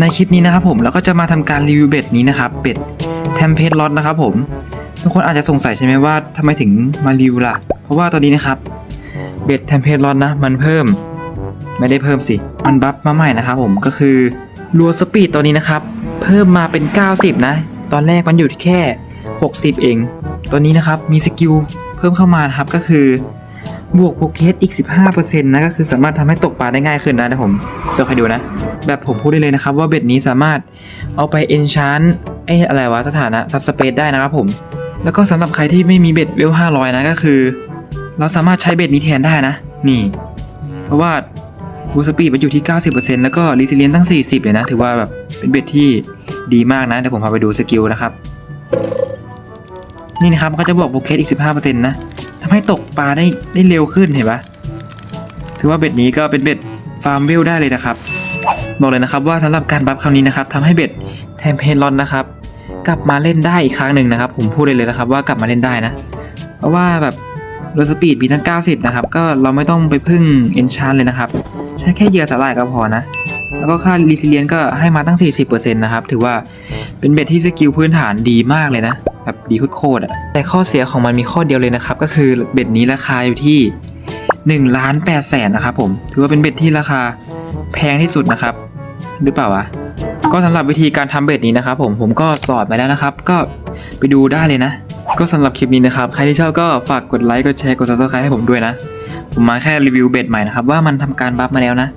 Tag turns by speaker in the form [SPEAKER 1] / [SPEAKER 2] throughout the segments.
[SPEAKER 1] ในคลิปนี้นะครับผมเราก็จะมาทำการรีวิวเบ็ดนี้นะครับเบ็ดเทมเพลตล็อตนะครับผมทุกคนอาจจะสงสัยใช่ไหมว่าทำไมถึงมารีวิวล่ะ เพราะว่าตอนนี้นะครับเบ็ดเทมเพลตล็อตนะ มันเพิ่มไม่ได้เพิ่มสิ มันบัฟมาใหม่นะครับผมก็คือรัวสปีดตัวนี้นะครับ เพิ่มมาเป็น 90 นะ ตอนแรกมันอยู่ที่แค่ 60 เองตัวนี้นะครับมีสกิลเพิ่มเข้ามาครับก็คือ บวกโปรเกสอีก 15%นะก็คือสามารถทำให้ตกปลาได้ง่ายขึ้นนะนะผมเดี๋ยวใครดูนะ แบบผมพูดได้เลยนะครับ ว่าเบ็ดนี้สามารถเอาไปเอนชานไอ้อะไรวะสถานะซับสเปซได้นะครับผม แล้วก็สำหรับใครที่ไม่มีเบ็ดเวล500 นะก็คือ เราสามารถใช้เบ็ดนี้แทนได้นะ นี่ เพราะว่าบูสปีดมันอยู่ที่ 90%แล้วก็รีซิเลียนตั้ง 40 เลยนะ ถือว่าแบบเป็นเบ็ดที่ดีมากนะ เดี๋ยวผมพาไปดูสกิลนะครับ นี่นะครับก็จะบวกโปรเกสอีก 15%นะ ให้ตกปลาได้ได้เร็วขึ้นเห็นปะถือว่าเบ็ดนี้ก็เป็นเบ็ดฟาร์มเวลได้เลยนะครับ บอกเลยนะครับว่าสำหรับการบัฟครั้งนี้นะครับทำให้เบ็ดแทมเพลลอนนะครับ กลับมาเล่นได้อีกครั้งหนึ่งนะครับ ผมพูดเลยเลยนะครับ ว่ากลับมาเล่นได้นะ เพราะว่าแบบโดยสปีดมีทั้ง 90 นะครับ ก็เราไม่ต้องไปพึ่งเอนชานเลยนะครับ ใช้แค่เหยื่อสาหร่ายก็พอนะ แล้วก็ค่ารีซิเลียนก็ให้มาตั้ง 40%นะครับ ถือว่าเป็นเบ็ดที่สกิลพื้นฐานดีมากเลยนะ แบบดีโคตรๆอะแต่ข้อเสียของมันมีข้อเดียวเลยนะครับ ก็คือเบ็ดนี้ราคาอยู่ที่1ล้าน8แสนนะครับผม ถือว่าเป็นเบ็ดที่ราคาแพงที่สุดนะครับ หรือเปล่าวะ ก็สำหรับวิธีการทำเบ็ดนี้นะครับผม ผมก็สอนไปแล้วนะครับ ก็ไปดูได้เลยนะ ก็สำหรับคลิปนี้นะครับ ใครที่ชอบก็ฝากกดไลค์ กดแชร์ กด subscribe ให้ผมด้วยนะ ผมมาแค่รีวิวเบ็ดใหม่นะครับว่ามันทำการบัฟมาแล้วนะ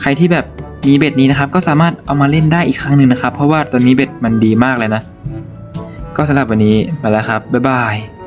[SPEAKER 1] ใครที่แบบมีเบ็ดนี้นะครับ ก็สามารถเอามาเล่นได้อีกครั้งหนึ่งนะครับ เพราะว่าตอนนี้เบ็ดมันดีมากเลยนะ ก็สำหรับวันนี้ไปแล้วครับ บ๊ายบาย